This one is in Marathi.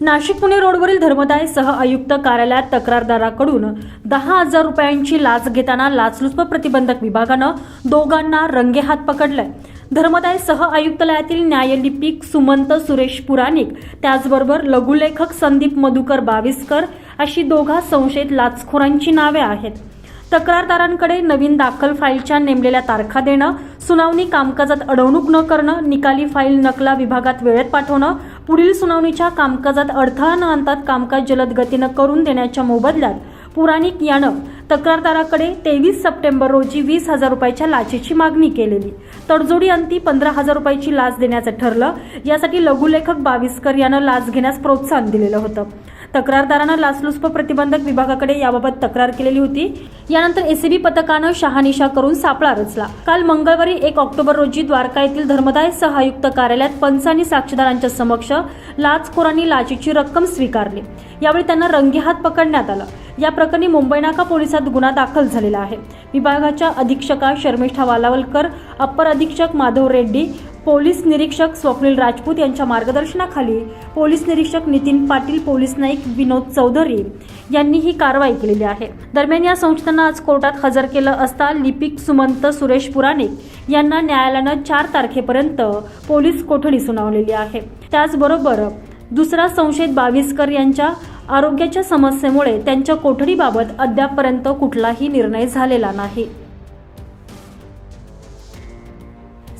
नाशिक पुणे रोडवरील धर्मदाय सह आयुक्त कार्यालयात तक्रारदाराकडून दहा हजार रुपयांची लाच घेताना लाचलुचपत प्रतिबंधक विभागानं दोघांना रंगेहात पकडलंय. धर्मदाय सह आयुक्तालयातील न्यायलिपिक सुमंत सुरेश पुराणिक त्याचबरोबर लघुलेखक संदीप मधुकर बाविस्कर अशी दोघा संशयित लाचखोरांची नावे आहेत. तक्रारदारांकडे नवीन दाखल फाईलच्या नेमलेल्या तारखा देणं सुनावणी कामकाजात अडवणूक न करणं निकाली फाईल नकला विभागात वेळेत पाठवणं पुढील सुनावणीच्या कामकाजात अडथळा न आणतात कामकाज जलद गतीनं करून देण्याच्या मोबदल्यात पुराणिक यानं तक्रारदाराकडे तेवीस सप्टेंबर रोजी वीस हजार रुपयाच्या लाचेची मागणी केलेली. तडजोडी अंती पंधरा हजार रुपयाची लाच देण्याचं ठरलं. यासाठी लघुलेखक बाविस्कर यानं लाच घेण्यास प्रोत्साहन दिलेलं होतं. तक्रारदारानं लाचलुचपत प्रतिबंधक विभागाकडे याबाबत तक्रार केलेली होती. यानंतर एसीबी पथकानं शहानिशा करून सापळा रचला. काल मंगळवारी एक ऑक्टोबर रोजी द्वारका येथील धर्मदाय सहायुक्त कार्यालयात पंच आणि साक्षीदारांच्या समक्ष लाचखोरांनी लाचेची रक्कम स्वीकारली. यावेळी त्यांना रंगेहात पकडण्यात आलं. या प्रकरणी मुंबई नाका पोलिसात गुन्हा दाखल झालेला आहे. विभागाच्या अधीक्षका शर्मिष्ठा वालावलकर अप्पर अधीक्षक माधव रेड्डी पोलीस निरीक्षक स्वप्नील राजपूत यांच्या मार्गदर्शनाखाली पोलीस निरीक्षक नितीन पाटील पोलीस नाईक विनोद चौधरी यांनी ही कारवाई केलेली आहे. दरम्यान या संस्थांना आज कोर्टात हजर केलं असता लिपिक सुमंत सुरेश पुराणिक यांना न्यायालयानं चार तारखेपर्यंत पोलीस कोठडी सुनावलेली आहे. त्याचबरोबर दुसरा संशयित बाविस्कर यांच्या आरोग्याच्या समस्येमुळे त्यांच्या कोठडीबाबत अद्यापपर्यंत कुठलाही निर्णय झालेला नाही.